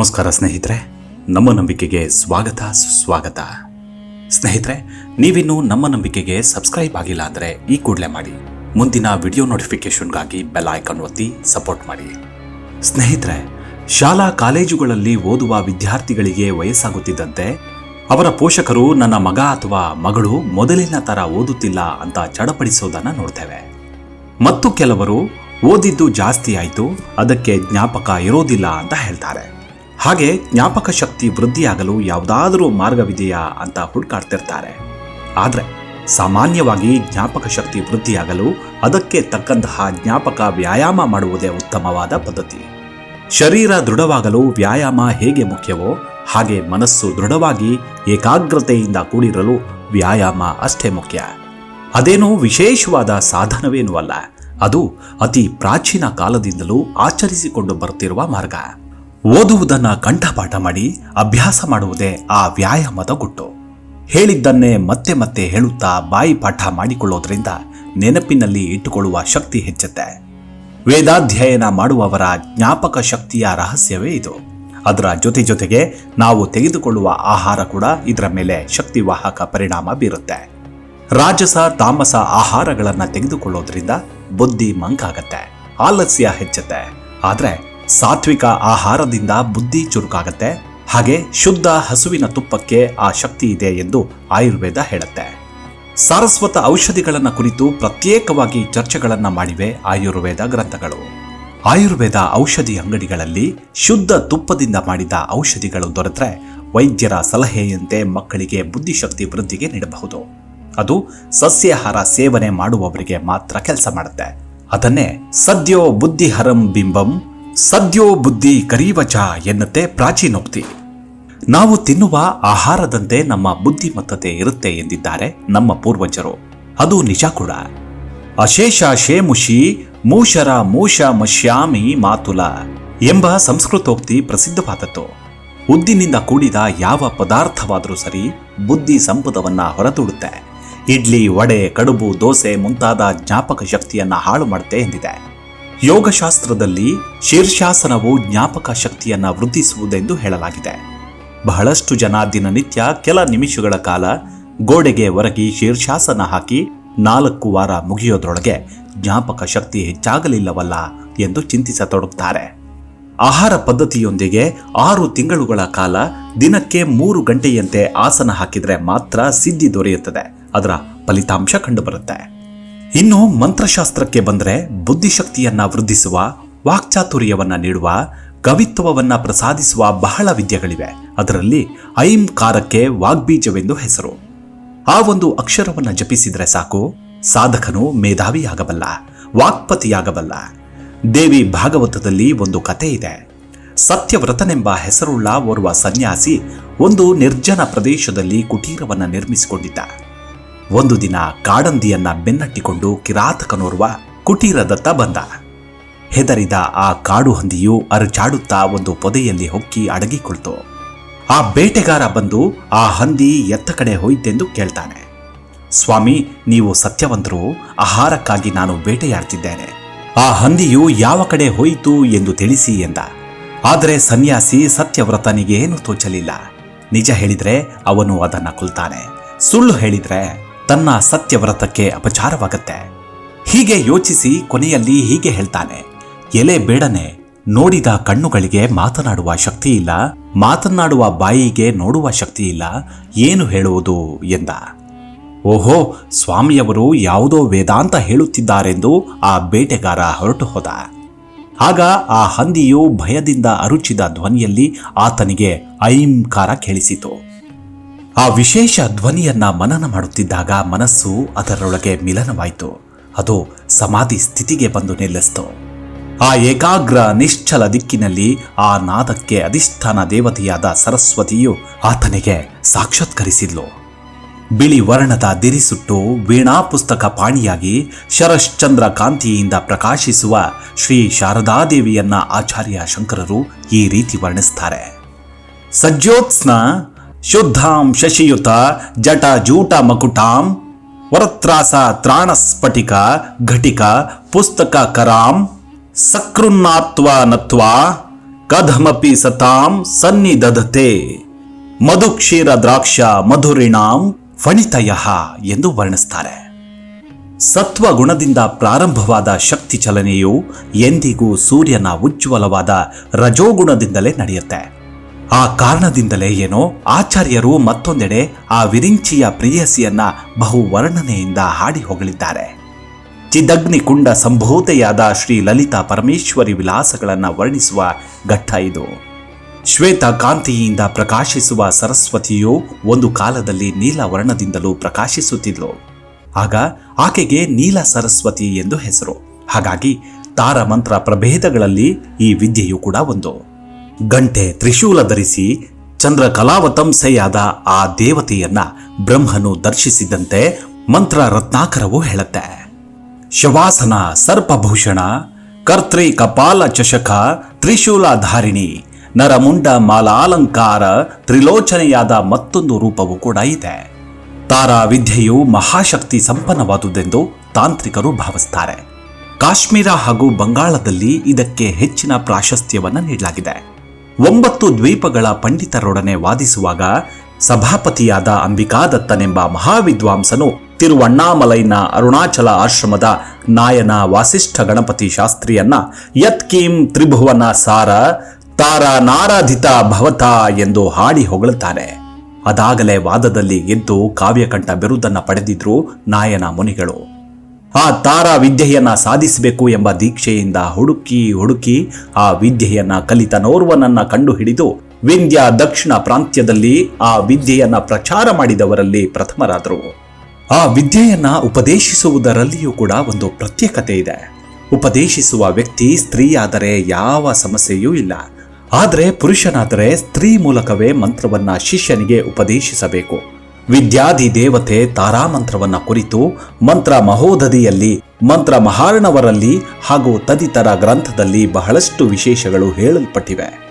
ನಮಸ್ಕಾರ ಸ್ನೇಹಿತರೆ, ನಮ್ಮ ನಂಬಿಕೆಗೆ ಸ್ವಾಗತ, ಸುಸ್ವಾಗತ. ಸ್ನೇಹಿತರೆ, ನೀವಿನ್ನು ನಮ್ಮ ನಂಬಿಕೆಗೆ ಸಬ್ಸ್ಕ್ರೈಬ್ ಆಗಿಲ್ಲ ಅಂದರೆ ಈ ಕೂಡಲೇ ಮಾಡಿ. ಮುಂದಿನ ವಿಡಿಯೋ ನೋಟಿಫಿಕೇಶನ್ಗಾಗಿ ಬೆಲ್ ಐಕಾನ್ ಒತ್ತಿ ಸಪೋರ್ಟ್ ಮಾಡಿ. ಸ್ನೇಹಿತರೆ, ಶಾಲಾ ಕಾಲೇಜುಗಳಲ್ಲಿ ಓದುವ ವಿದ್ಯಾರ್ಥಿಗಳಿಗೆ ವಯಸ್ಸಾಗುತ್ತಿದ್ದಂತೆ ಅವರ ಪೋಷಕರು ನನ್ನ ಮಗ ಅಥವಾ ಮಗಳು ಮೊದಲಿನ ತರ ಓದುತ್ತಿಲ್ಲ ಅಂತ ಚಡಪಡಿಸೋದನ್ನ ನೋಡ್ತೇವೆ. ಮತ್ತು ಕೆಲವರು ಓದಿದ್ದು ಜಾಸ್ತಿ ಆಯಿತು, ಅದಕ್ಕೆ ಜ್ಞಾಪಕ ಇರೋದಿಲ್ಲ ಅಂತ ಹೇಳ್ತಾರೆ. ಹಾಗೆ ಜ್ಞಾಪಕ ಶಕ್ತಿ ವೃದ್ಧಿಯಾಗಲು ಯಾವುದಾದರೂ ಮಾರ್ಗವಿದೆಯಾ ಅಂತ ಹುಡುಕಾಡ್ತಿರ್ತಾರೆ. ಆದರೆ ಸಾಮಾನ್ಯವಾಗಿ ಜ್ಞಾಪಕ ಶಕ್ತಿ ವೃದ್ಧಿಯಾಗಲು ಅದಕ್ಕೆ ತಕ್ಕಂತಹ ಜ್ಞಾಪಕ ವ್ಯಾಯಾಮ ಮಾಡುವುದೇ ಉತ್ತಮವಾದ ಪದ್ಧತಿ. ಶರೀರ ದೃಢವಾಗಲು ವ್ಯಾಯಾಮ ಹೇಗೆ ಮುಖ್ಯವೋ ಹಾಗೆ ಮನಸ್ಸು ದೃಢವಾಗಿ ಏಕಾಗ್ರತೆಯಿಂದ ಕೂಡಿರಲು ವ್ಯಾಯಾಮ ಅಷ್ಟೇ ಮುಖ್ಯ. ಅದೇನೋ ವಿಶೇಷವಾದ ಸಾಧನವೇನೂ ಅಲ್ಲ, ಅದು ಅತಿ ಪ್ರಾಚೀನ ಕಾಲದಿಂದಲೂ ಆಚರಿಸಿಕೊಂಡು ಬರುತ್ತಿರುವ ಮಾರ್ಗ. ಓದುವುದನ್ನ ಕಂಠಪಾಠ ಮಾಡಿ ಅಭ್ಯಾಸ ಮಾಡುವುದೇ ಆ ವ್ಯಾಯಾಮದ ಗುಟ್ಟು. ಹೇಳಿದ್ದನ್ನೇ ಮತ್ತೆ ಮತ್ತೆ ಹೇಳುತ್ತಾ ಬಾಯಿ ಪಾಠ ಮಾಡಿಕೊಳ್ಳೋದ್ರಿಂದ ನೆನಪಿನಲ್ಲಿ ಇಟ್ಟುಕೊಳ್ಳುವ ಶಕ್ತಿ ಹೆಚ್ಚುತ್ತೆ. ವೇದಾಧ್ಯಯನ ಮಾಡುವವರ ಜ್ಞಾಪಕ ಶಕ್ತಿಯ ರಹಸ್ಯವೇ ಇದು. ಅದರ ಜೊತೆ ಜೊತೆಗೆ ನಾವು ತೆಗೆದುಕೊಳ್ಳುವ ಆಹಾರ ಕೂಡ ಇದರ ಮೇಲೆ ಶಕ್ತಿವಾಹಕ ಪರಿಣಾಮ ಬೀರುತ್ತೆ. ರಾಜಸ, ತಾಮಸ ಆಹಾರಗಳನ್ನು ತೆಗೆದುಕೊಳ್ಳೋದ್ರಿಂದ ಬುದ್ಧಿ ಮಂಕಾಗತ್ತೆ, ಆಲಸ್ಯ ಹೆಚ್ಚುತ್ತೆ. ಆದ್ರೆ ಸಾತ್ವಿಕ ಆಹಾರದಿಂದ ಬುದ್ಧಿ ಚುರುಕಾಗತ್ತೆ. ಹಾಗೆ ಶುದ್ಧ ಹಸುವಿನ ತುಪ್ಪಕ್ಕೆ ಆ ಶಕ್ತಿ ಇದೆ ಎಂದು ಆಯುರ್ವೇದ ಹೇಳುತ್ತೆ. ಸಾರಸ್ವತ ಔಷಧಿಗಳನ್ನ ಕುರಿತು ಪ್ರತ್ಯೇಕವಾಗಿ ಚರ್ಚೆಗಳನ್ನ ಮಾಡಿವೆ ಆಯುರ್ವೇದ ಗ್ರಂಥಗಳು. ಆಯುರ್ವೇದ ಔಷಧಿ ಅಂಗಡಿಗಳಲ್ಲಿ ಶುದ್ಧ ತುಪ್ಪದಿಂದ ಮಾಡಿದ ಔಷಧಿಗಳು ದೊರೆತರೆ ವೈದ್ಯರ ಸಲಹೆಯಂತೆ ಮಕ್ಕಳಿಗೆ ಬುದ್ಧಿಶಕ್ತಿ ವೃದ್ಧಿಗೆ ನೀಡಬಹುದು. ಅದು ಸಸ್ಯಾಹಾರ ಸೇವನೆ ಮಾಡುವವರಿಗೆ ಮಾತ್ರ ಕೆಲಸ ಮಾಡುತ್ತೆ. ಅದನ್ನೇ ಸದ್ಯೋ ಬುದ್ಧಿಹರಂ ಬಿಂಬಂ ಸದ್ಯೋ ಬುದ್ಧಿ ಕರೀವಚ ಎನ್ನುತ್ತೆ ಪ್ರಾಚೀನೋಕ್ತಿ. ನಾವು ತಿನ್ನುವ ಆಹಾರದಂತೆ ನಮ್ಮ ಬುದ್ಧಿಮತ್ತತೆ ಇರುತ್ತೆ ಎಂದಿದ್ದಾರೆ ನಮ್ಮ ಪೂರ್ವಜರು. ಅದು ನಿಜ ಕೂಡ. ಅಶೇಷ ಶೇಮುಷಿ ಮೂಷರ ಮೂಷ ಮಶ್ಯಾಮಿ ಮಾತುಲ ಎಂಬ ಸಂಸ್ಕೃತೋಕ್ತಿ ಪ್ರಸಿದ್ಧವಾದದ್ದು. ಉದ್ದಿನಿಂದ ಕೂಡಿದ ಯಾವ ಪದಾರ್ಥವಾದರೂ ಸರಿ ಬುದ್ಧಿ ಸಂಪದವನ್ನ ಹೊರತೂಡುತ್ತೆ. ಇಡ್ಲಿ, ವಡೆ, ಕಡುಬು, ದೋಸೆ ಮುಂತಾದ ಜ್ಞಾಪಕ ಶಕ್ತಿಯನ್ನ ಹಾಳು ಮಾಡುತ್ತೆ ಎಂದಿದೆ. ಯೋಗಶಾಸ್ತ್ರದಲ್ಲಿ ಶೀರ್ಷಾಸನವು ಜ್ಞಾಪಕ ಶಕ್ತಿಯನ್ನು ವೃದ್ಧಿಸುವುದೆಂದು ಹೇಳಲಾಗಿದೆ. ಬಹಳಷ್ಟು ಜನ ದಿನನಿತ್ಯ ಕೆಲ ನಿಮಿಷಗಳ ಕಾಲ ಗೋಡೆಗೆ ಒರಗಿ ಶೀರ್ಷಾಸನ ಹಾಕಿ ನಾಲ್ಕು ವಾರ ಮುಗಿಯೋದ್ರೊಳಗೆ ಜ್ಞಾಪಕ ಶಕ್ತಿ ಹೆಚ್ಚಾಗಲಿಲ್ಲವಲ್ಲ ಎಂದು ಚಿಂತಿಸತೊಡಗುತ್ತಾರೆ. ಆಹಾರ ಪದ್ಧತಿಯೊಂದಿಗೆ ಆರು ತಿಂಗಳುಗಳ ಕಾಲ ದಿನಕ್ಕೆ ಮೂರು ಗಂಟೆಯಂತೆ ಆಸನ ಹಾಕಿದರೆ ಮಾತ್ರ ಸಿದ್ಧಿ ದೊರೆಯುತ್ತದೆ. ಅದರ ಫಲಿತಾಂಶ ಕಂಡುಬರುತ್ತೆ. ಇನ್ನು ಮಂತ್ರಶಾಸ್ತ್ರಕ್ಕೆ ಬಂದರೆ ಬುದ್ಧಿಶಕ್ತಿಯನ್ನ ವೃದ್ಧಿಸುವ, ವಾಕ್ಚಾತುರ್ಯವನ್ನ ನೀಡುವ, ಕವಿತ್ವವನ್ನ ಪ್ರಸಾದಿಸುವ ಬಹಳ ವಿದ್ಯೆಗಳಿವೆ. ಅದರಲ್ಲಿ ಐಂ ಕಾರಕ್ಕೆ ವಾಗ್ಬೀಜವೆಂದು ಹೆಸರು. ಆ ಒಂದು ಅಕ್ಷರವನ್ನ ಜಪಿಸಿದ್ರೆ ಸಾಕು. ಸಾಧಕನು ಮೇಧಾವಿಯಾಗಬಲ್ಲ, ವಾಕ್ಪತಿಯಾಗಬಲ್ಲ. ದೇವಿ ಭಾಗವತದಲ್ಲಿ ಒಂದು ಕತೆ ಇದೆ. ಸತ್ಯವ್ರತನೆಂಬ ಹೆಸರುಳ್ಳ ಓರ್ವ ಸನ್ಯಾಸಿ ಒಂದು ನಿರ್ಜನ ಪ್ರದೇಶದಲ್ಲಿ ಕುಟೀರವನ್ನ ನಿರ್ಮಿಸಿಕೊಂಡಿದ್ದ. ಒಂದು ದಿನ ಕಾಡಂದಿಯನ್ನ ಬೆನ್ನಟ್ಟಿಕೊಂಡು ಕಿರಾತಕನೋರ್ವ ಕುಟೀರದತ್ತ ಬಂದ. ಹೆದರಿದ ಆ ಕಾಡು ಹಂದಿಯು ಅರಚಾಡುತ್ತಾ ಒಂದು ಪೊದೆಯಲ್ಲಿ ಹೊಕ್ಕಿ ಅಡಗಿಕೊಳ್ತು ಆ ಬೇಟೆಗಾರ ಬಂದು ಆ ಹಂದಿ ಎತ್ತ ಕಡೆ ಹೋಯಿತೆಂದು ಕೇಳ್ತಾನೆ. ಸ್ವಾಮಿ, ನೀವು ಸತ್ಯವಂತರು, ಆಹಾರಕ್ಕಾಗಿ ನಾನು ಬೇಟೆಯಾಡ್ತಿದ್ದೇನೆ. ಆ ಹಂದಿಯು ಯಾವ ಕಡೆ ಹೋಯಿತು ಎಂದು ತಿಳಿಸಿ ಎಂದ. ಆದರೆ ಸನ್ಯಾಸಿ ಸತ್ಯವ್ರತನಿಗೆ ತೋಚಲಿಲ್ಲ. ನಿಜ ಹೇಳಿದ್ರೆ ಅವನು ಅದನ್ನ ಕೊಲ್ತಾನೆ. ಸುಳ್ಳು ಹೇಳಿದ್ರೆ ತನ್ನ ಸತ್ಯವ್ರತಕ್ಕೆ ಅಪಚಾರವಾಗತ್ತೆ. ಹೀಗೆ ಯೋಚಿಸಿ ಕೊನೆಯಲ್ಲಿ ಹೀಗೆ ಹೇಳ್ತಾನೆ, ಎಲೆ ಬೇಡನೆ, ನೋಡಿದ ಕಣ್ಣುಗಳಿಗೆ ಮಾತನಾಡುವ ಶಕ್ತಿ ಇಲ್ಲ, ಮಾತನಾಡುವ ಬಾಯಿಗೆ ನೋಡುವ ಶಕ್ತಿ ಇಲ್ಲ, ಏನು ಹೇಳುವುದು? ಎಂದ. ಓಹೋ, ಸ್ವಾಮಿಯವರು ಯಾವುದೋ ವೇದಾಂತ ಹೇಳುತ್ತಿದ್ದಾರೆಂದು ಆ ಬೇಟೆಗಾರ ಹೊರಟು ಹೋದ. ಆಗ ಆ ಹಂದಿಯು ಭಯದಿಂದ ಅರುಚಿದ ಧ್ವನಿಯಲ್ಲಿ ಆತನಿಗೆ ಐಂಕಾರ ಕೇಳಿಸಿತು. ಆ ವಿಶೇಷ ಧ್ವನಿಯನ್ನ ಮನನ ಮಾಡುತ್ತಿದ್ದಾಗ ಮನಸ್ಸು ಅದರೊಳಗೆ ಮಿಲನವಾಯಿತು. ಅದು ಸಮಾಧಿ ಸ್ಥಿತಿಗೆ ಬಂದು ನಿಲ್ಲಿಸ್ತು. ಆ ಏಕಾಗ್ರ ನಿಶ್ಚಲ ದಿಕ್ಕಿನಲ್ಲಿ ಆ ನಾದಕ್ಕೆ ಅಧಿಷ್ಠಾನ ದೇವತೆಯಾದ ಸರಸ್ವತಿಯು ಆತನಿಗೆ ಸಾಕ್ಷಾತ್ಕರಿಸಿದ್ಲು. ಬಿಳಿ ವರ್ಣದ ದಿರಿಸುಟ್ಟು ವೀಣಾ ಪುಸ್ತಕ ಪಾಣಿಯಾಗಿ ಶರಶ್ಚಂದ್ರ ಕಾಂತಿಯಿಂದ ಪ್ರಕಾಶಿಸುವ ಶ್ರೀ ಶಾರದಾದೇವಿಯನ್ನ ಆಚಾರ್ಯ ಶಂಕರರು ಈ ರೀತಿ ವರ್ಣಿಸ್ತಾರೆ. ಸಜ್ಜೋತ್ಸ್ನ ಶುದ್ಧಾಂ ಶಶಿಯುತ, ಜಟ ಜೂಟ ಮಕುಟಾಂ, ವರತ್ರಾಸ ತ್ರಾಣಸ್ಫಟಿಕ, ಘಟಿಕ ಪುಸ್ತಕ ಕರಾಂ, ಸಕೃನ್ನಾತ್ವ ನತ್ವಾ ಕಧಮಪಿ ಸತಾಂ ಸನ್ನಿಧತೆ ಮಧುಕ್ಷೀರ ದ್ರಾಕ್ಷ ಮಧುರಿಣಾಂ ಫಣಿತಯ ಎಂದು ವರ್ಣಿಸ್ತಾರೆ. ಸತ್ವ ಗುಣದಿಂದ ಪ್ರಾರಂಭವಾದ ಶಕ್ತಿ ಚಲನೆಯು ಎಂದಿಗೂ ಸೂರ್ಯನ ಉಜ್ವಲವಾದ ರಜೋಗುಣದಿಂದಲೇ ನಡೆಯುತ್ತೆ. ಆ ಕಾರಣದಿಂದಲೇ ಏನೋ ಆಚಾರ್ಯರು ಮತ್ತೊಂದೆಡೆ ಆ ವಿರಿಂಚಿಯ ಪ್ರೇಯಸಿಯನ್ನ ಬಹು ವರ್ಣನೆಯಿಂದ ಹಾಡಿ ಹೊಗಳಿದ್ದಾರೆ. ಚಿದಗ್ನಿ ಕುಂಡ ಸಂಭೂತೆಯಾದ ಶ್ರೀ ಲಲಿತಾ ಪರಮೇಶ್ವರಿ ವಿಲಾಸಗಳನ್ನು ವರ್ಣಿಸುವ ಘಟ್ಟ ಇದು. ಶ್ವೇತ ಕಾಂತಿಯಿಂದ ಪ್ರಕಾಶಿಸುವ ಸರಸ್ವತಿಯು ಒಂದು ಕಾಲದಲ್ಲಿ ನೀಲ ವರ್ಣದಿಂದಲೂ ಪ್ರಕಾಶಿಸುತ್ತಿದ್ಲು. ಆಗ ಆಕೆಗೆ ನೀಲ ಸರಸ್ವತಿ ಎಂದು ಹೆಸರು. ಹಾಗಾಗಿ ತಾರಮಂತ್ರ ಪ್ರಭೇದಗಳಲ್ಲಿ ಈ ವಿದ್ಯೆಯು ಕೂಡ ಒಂದು. ಗಂಟೆ ತ್ರಿಶೂಲ ಧರಿಸಿ ಚಂದ್ರ ಕಲಾವತಂಸೆಯಾದ ಆ ದೇವತೆಯನ್ನ ಬ್ರಹ್ಮನು ದರ್ಶಿಸಿದಂತೆ ಮಂತ್ರ ರತ್ನಾಕರವು ಹೇಳುತ್ತೆ. ಶವಾಸನ ಸರ್ಪಭೂಷಣ ಕರ್ತ್ರಿ ಕಪಾಲ ಚಷಕ ತ್ರಿಶೂಲಧಾರಿಣಿ ನರಮುಂಡ ಮಾಲಾಲಂಕಾರ, ತ್ರಿಲೋಚನೆಯಾದ ಮತ್ತೊಂದು ರೂಪವು ಕೂಡ ಇದೆ. ತಾರಾ ವಿದ್ಯೆಯು ಮಹಾಶಕ್ತಿ ಸಂಪನ್ನವಾದುದೆಂದು ತಾಂತ್ರಿಕರು ಭಾವಿಸ್ತಾರೆ. ಕಾಶ್ಮೀರ ಹಾಗೂ ಬಂಗಾಳದಲ್ಲಿ ಇದಕ್ಕೆ ಹೆಚ್ಚಿನ ಪ್ರಾಶಸ್ತ್ಯವನ್ನು ನೀಡಲಾಗಿದೆ. ಒಂಬತ್ತು ದ್ವೀಪಗಳ ಪಂಡಿತರೊಡನೆ ವಾದಿಸುವಾಗ ಸಭಾಪತಿಯಾದ ಅಂಬಿಕಾದತ್ತನೆಂಬ ಮಹಾವಿದ್ವಾಂಸನು ತಿರುವಣ್ಣಾಮಲೈನ ಅರುಣಾಚಲ ಆಶ್ರಮದ ನಾಯನ ವಾಸಿಷ್ಠ ಗಣಪತಿ ಶಾಸ್ತ್ರಿಯನ್ನ ಯತ್ಕೀಂ ತ್ರಿಭುವನ ಸಾರ ತಾರ ನಾರಾಧಿತ ಭವತ ಎಂದು ಹಾಡಿ ಹೊಗಳುತ್ತಾನೆ. ಅದಾಗಲೇ ವಾದದಲ್ಲಿ ಗೆದ್ದು ಕಾವ್ಯಕಂಠ ಬಿರುದನ್ನ ಪಡೆದಿದ್ರು ನಾಯನ ಮುನಿಗಳು. ಆ ತಾರಾ ವಿದ್ಯೆಯನ್ನು ಸಾಧಿಸಬೇಕು ಎಂಬ ದೀಕ್ಷೆಯಿಂದ ಹುಡುಕಿ ಹುಡುಕಿ ಆ ವಿದ್ಯೆಯನ್ನು ಕಲಿತನೋರ್ವನನ್ನ ಕಂಡು ಕಂಡುಹಿಡಿದು ವಿಂಧ್ಯ ದಕ್ಷಿಣ ಪ್ರಾಂತ್ಯದಲ್ಲಿ ಆ ವಿದ್ಯೆಯನ್ನ ಪ್ರಚಾರ ಮಾಡಿದವರಲ್ಲಿ ಪ್ರಥಮರಾದರು. ಆ ವಿದ್ಯೆಯನ್ನ ಉಪದೇಶಿಸುವುದರಲ್ಲಿಯೂ ಕೂಡ ಒಂದು ಪ್ರತ್ಯೇಕತೆ ಇದೆ. ಉಪದೇಶಿಸುವ ವ್ಯಕ್ತಿ ಸ್ತ್ರೀಯಾದರೆ ಯಾವ ಸಮಸ್ಯೆಯೂ ಇಲ್ಲ. ಆದರೆ ಪುರುಷನಾದರೆ ಸ್ತ್ರೀ ಮೂಲಕವೇ ಮಂತ್ರವನ್ನ ಶಿಷ್ಯನಿಗೆ ಉಪದೇಶಿಸಬೇಕು. ವಿದ್ಯಾಧಿ ದೇವತೆ ತಾರಾಮಂತ್ರವನ್ನ ಕುರಿತು ಮಂತ್ರ ಮಹೋದಧಿಯಲ್ಲಿ ಮಂತ್ರ ಮಹಾರಣವರಲ್ಲಿ ಹಾಗೂ ತದಿತರ ಗ್ರಂಥದಲ್ಲಿ ಬಹಳಷ್ಟು ವಿಶೇಷಗಳು ಹೇಳಲ್ಪಟ್ಟಿವೆ.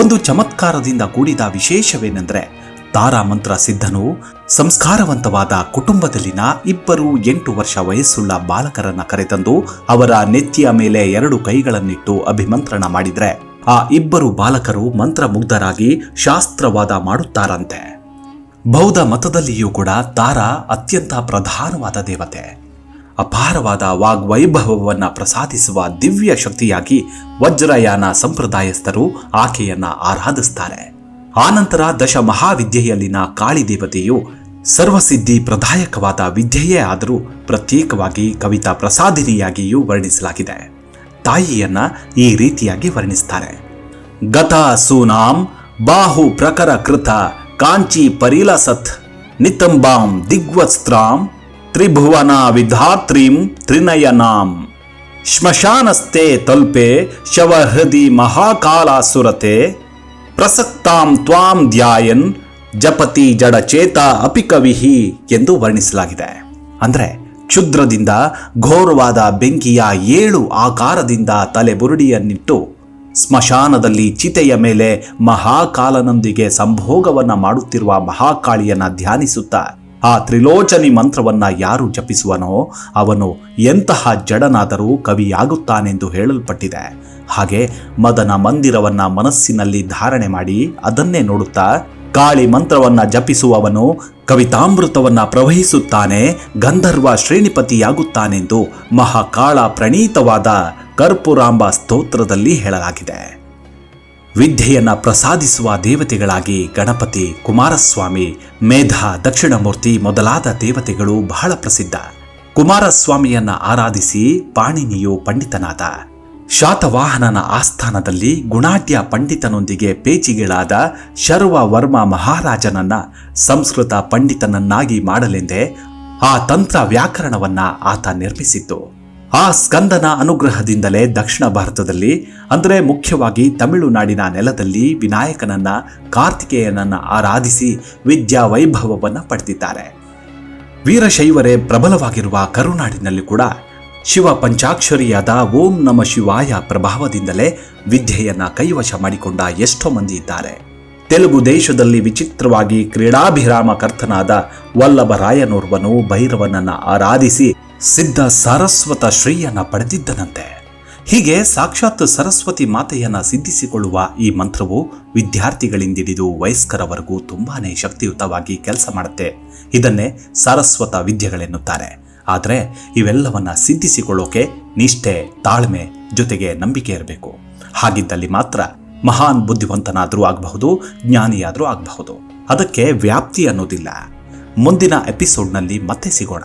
ಒಂದು ಚಮತ್ಕಾರದಿಂದ ಕೂಡಿದ ವಿಶೇಷವೇನೆಂದರೆ, ತಾರಾಮಂತ್ರ ಸಿದ್ಧನು ಸಂಸ್ಕಾರವಂತವಾದ ಕುಟುಂಬದಲ್ಲಿನ ಇಬ್ಬರು ಎಂಟು ವರ್ಷ ವಯಸ್ಸುಳ್ಳ ಬಾಲಕರನ್ನ ಕರೆತಂದು ಅವರ ನೆತ್ತಿಯ ಮೇಲೆ ಎರಡು ಕೈಗಳನ್ನಿಟ್ಟು ಅಭಿಮಂತ್ರಣ ಮಾಡಿದ್ರೆ, ಆ ಇಬ್ಬರು ಬಾಲಕರು ಮಂತ್ರಮುಗ್ಧರಾಗಿ ಶಾಸ್ತ್ರವಾದ ಮಾಡುತ್ತಾರಂತೆ. ಬೌದ್ಧ ಮತದಲ್ಲಿಯೂ ಕೂಡ ತಾರಾ ಅತ್ಯಂತ ಪ್ರಧಾನವಾದ ದೇವತೆ. ಅಪಾರವಾದ ವಾಗ್ವೈಭವವನ್ನು ಪ್ರಸಾದಿಸುವ ದಿವ್ಯ ಶಕ್ತಿಯಾಗಿ ವಜ್ರಯಾನ ಸಂಪ್ರದಾಯಸ್ಥರು ಆಕೆಯನ್ನು ಆರಾಧಿಸ್ತಾರೆ. ಆನಂತರ ದಶ ಮಹಾವಿದ್ಯೆಯಲ್ಲಿನ ಕಾಳಿ ದೇವತೆಯು ಸರ್ವಸಿದ್ಧಿ ಪ್ರದಾಯಕವಾದ ವಿದ್ಯೆಯೇ ಆದರೂ ಪ್ರತ್ಯೇಕವಾಗಿ ಕವಿತಾ ಪ್ರಸಾದಿನಿಯಾಗಿಯೂ ವರ್ಣಿಸಲಾಗಿದೆ. ತಾಯಿಯನ್ನ ಈ ರೀತಿಯಾಗಿ ವರ್ಣಿಸ್ತಾರೆ. ಗತ ಸೂನಾಂ ಬಾಹು ಪ್ರಕರ ಕೃತ ಕಾಂಚಿ ಪರಿಲಸತ್ ನಿತಂಬಾಂ ದಿಗ್ವಸ್ತ್ರಾಂ ತ್ರಿಭುವನ ವಿಧಾತ್ರೀಂ ತ್ರಿನಯನಾಂ ಶ್ಮಶಾನಸ್ತೆ ತಲ್ಪೆ ಶವಹೃದಿ ಮಹಾಕಾಲಾಸುರತೆ ಪ್ರಸಕ್ತಾಂ ತ್ವಾಂ ಧ್ಯಾಯನ್ ಜಪತಿ ಜಡಚೇತ ಅಪಿ ಕವಿಹಿ ಎಂದು ವರ್ಣಿಸಲಾಗಿದೆ। ಅಂದರೆ ಕ್ಷುದ್ರದಿಂದ ಘೋರವಾದ ಬೆಂಕಿಯ ಏಳು ಆಕಾರದಿಂದ ತಲೆ ಬುರುಡಿಯನ್ನಿಟ್ಟು ಸ್ಮಶಾನದಲ್ಲಿ ಚಿತೆಯ ಮೇಲೆ ಮಹಾಕಾಲನೊಂದಿಗೆ ಸಂಭೋಗವನ್ನ ಮಾಡುತ್ತಿರುವ ಮಹಾಕಾಳಿಯನ್ನ ಧ್ಯಾನಿಸುತ್ತಾ, ಆ ತ್ರಿಲೋಚನಿ ಮಂತ್ರವನ್ನ ಯಾರು ಜಪಿಸುವನೋ ಅವನು ಎಂತಹ ಜಡನಾದರೂ ಕವಿಯಾಗುತ್ತಾನೆಂದು ಹೇಳಲ್ಪಟ್ಟಿದೆ. ಹಾಗೆ ಮದನ ಮಂದಿರವನ್ನ ಮನಸ್ಸಿನಲ್ಲಿ ಧಾರಣೆ ಮಾಡಿ ಅದನ್ನೇ ನೋಡುತ್ತಾ, ಕಾಳಿ ಮಂತ್ರವನ್ನ ಜಪಿಸುವವನು ಕವಿತಾಮೃತವನ್ನ ಪ್ರವಹಿಸುತ್ತಾನೆ, ಗಂಧರ್ವ ಶ್ರೇಣಿಪತಿಯಾಗುತ್ತಾನೆಂದು ಮಹಾಕಾಳ ಪ್ರಣೀತವಾದ ಕರ್ಪುರಾಂಬ ಸ್ತೋತ್ರದಲ್ಲಿ ಹೇಳಲಾಗಿದೆ. ವಿದ್ಯೆಯನ್ನು ಪ್ರಸಾದಿಸುವ ದೇವತೆಗಳಾಗಿ ಗಣಪತಿ, ಕುಮಾರಸ್ವಾಮಿ, ಮೇಧ, ದಕ್ಷಿಣಮೂರ್ತಿ ಮೊದಲಾದ ದೇವತೆಗಳು ಬಹಳ ಪ್ರಸಿದ್ಧ. ಕುಮಾರಸ್ವಾಮಿಯನ್ನ ಆರಾಧಿಸಿ ಪಾಣಿನಿಯು ಪಂಡಿತನಾದ. ಶಾತವಾಹನನ ಆಸ್ಥಾನದಲ್ಲಿ ಗುಣಾಢ್ಯ ಪಂಡಿತನೊಂದಿಗೆ ಪೇಚಿಗಳಾದ ಶರ್ವ ವರ್ಮ ಮಹಾರಾಜನನ್ನ ಸಂಸ್ಕೃತ ಪಂಡಿತನನ್ನಾಗಿ ಮಾಡಲೆಂದೇ ಆ ತಂತ್ರ ವ್ಯಾಕರಣವನ್ನ ಆತ ನಿರ್ಮಿಸಿತ್ತು ಆ ಸ್ಕಂದನ ಅನುಗ್ರಹದಿಂದಲೇ ದಕ್ಷಿಣ ಭಾರತದಲ್ಲಿ, ಅಂದರೆ ಮುಖ್ಯವಾಗಿ ತಮಿಳುನಾಡಿನ ನೆಲದಲ್ಲಿ ವಿನಾಯಕನನ್ನ, ಕಾರ್ತಿಕೇಯನನ್ನ ಆರಾಧಿಸಿ ವಿದ್ಯಾ ವೈಭವವನ್ನು ಪಡೆದಿದ್ದಾರೆ. ವೀರಶೈವರೇ ಪ್ರಬಲವಾಗಿರುವ ಕರುನಾಡಿನಲ್ಲಿ ಕೂಡ ಶಿವ ಪಂಚಾಕ್ಷರಿಯಾದ ಓಂ ನಮ ಶಿವಾಯ ಪ್ರಭಾವದಿಂದಲೇ ವಿದ್ಯೆಯನ್ನು ಕೈವಶ ಮಾಡಿಕೊಂಡ ಎಷ್ಟೋ ಮಂದಿ ಇದ್ದಾರೆ. ತೆಲುಗು ದೇಶದಲ್ಲಿ ವಿಚಿತ್ರವಾಗಿ ಕ್ರೀಡಾಭಿರಾಮ ಕರ್ತನಾದ ವಲ್ಲಭರಾಯನೋರ್ವನು ಭೈರವನನ್ನ ಆರಾಧಿಸಿ ಸಿದ್ಧ ಸಾರಸ್ವತ ಶ್ರೇಯನ್ನ ಪಡೆದಿದ್ದನಂತೆ. ಹೀಗೆ ಸಾಕ್ಷಾತ್ ಸರಸ್ವತಿ ಮಾತೆಯನ್ನ ಸಿದ್ಧಿಸಿಕೊಳ್ಳುವ ಈ ಮಂತ್ರವು ವಿದ್ಯಾರ್ಥಿಗಳಿಂದಿಡಿದು ವಯಸ್ಕರವರೆಗೂ ತುಂಬಾನೇ ಶಕ್ತಿಯುತವಾಗಿ ಕೆಲಸ ಮಾಡುತ್ತೆ. ಇದನ್ನೇ ಸಾರಸ್ವತ ವಿದ್ಯೆಗಳೆನ್ನುತ್ತಾರೆ. ಆದರೆ ಇವೆಲ್ಲವನ್ನ ಸಿದ್ಧಿಸಿಕೊಳ್ಳೋಕೆ ನಿಷ್ಠೆ, ತಾಳ್ಮೆ ಜೊತೆಗೆ ನಂಬಿಕೆ ಇರಬೇಕು. ಹಾಗಿದ್ದಲ್ಲಿ ಮಾತ್ರ ಮಹಾನ್ ಬುದ್ಧಿವಂತನಾದರೂ ಆಗಬಹುದು, ಜ್ಞಾನಿಯಾದರೂ ಆಗಬಹುದು. ಅದಕ್ಕೆ ವ್ಯಾಪ್ತಿ ಅನ್ನೋದಿಲ್ಲ. ಮುಂದಿನ ಎಪಿಸೋಡ್ನಲ್ಲಿ ಮತ್ತೆ ಸಿಗೋಣ.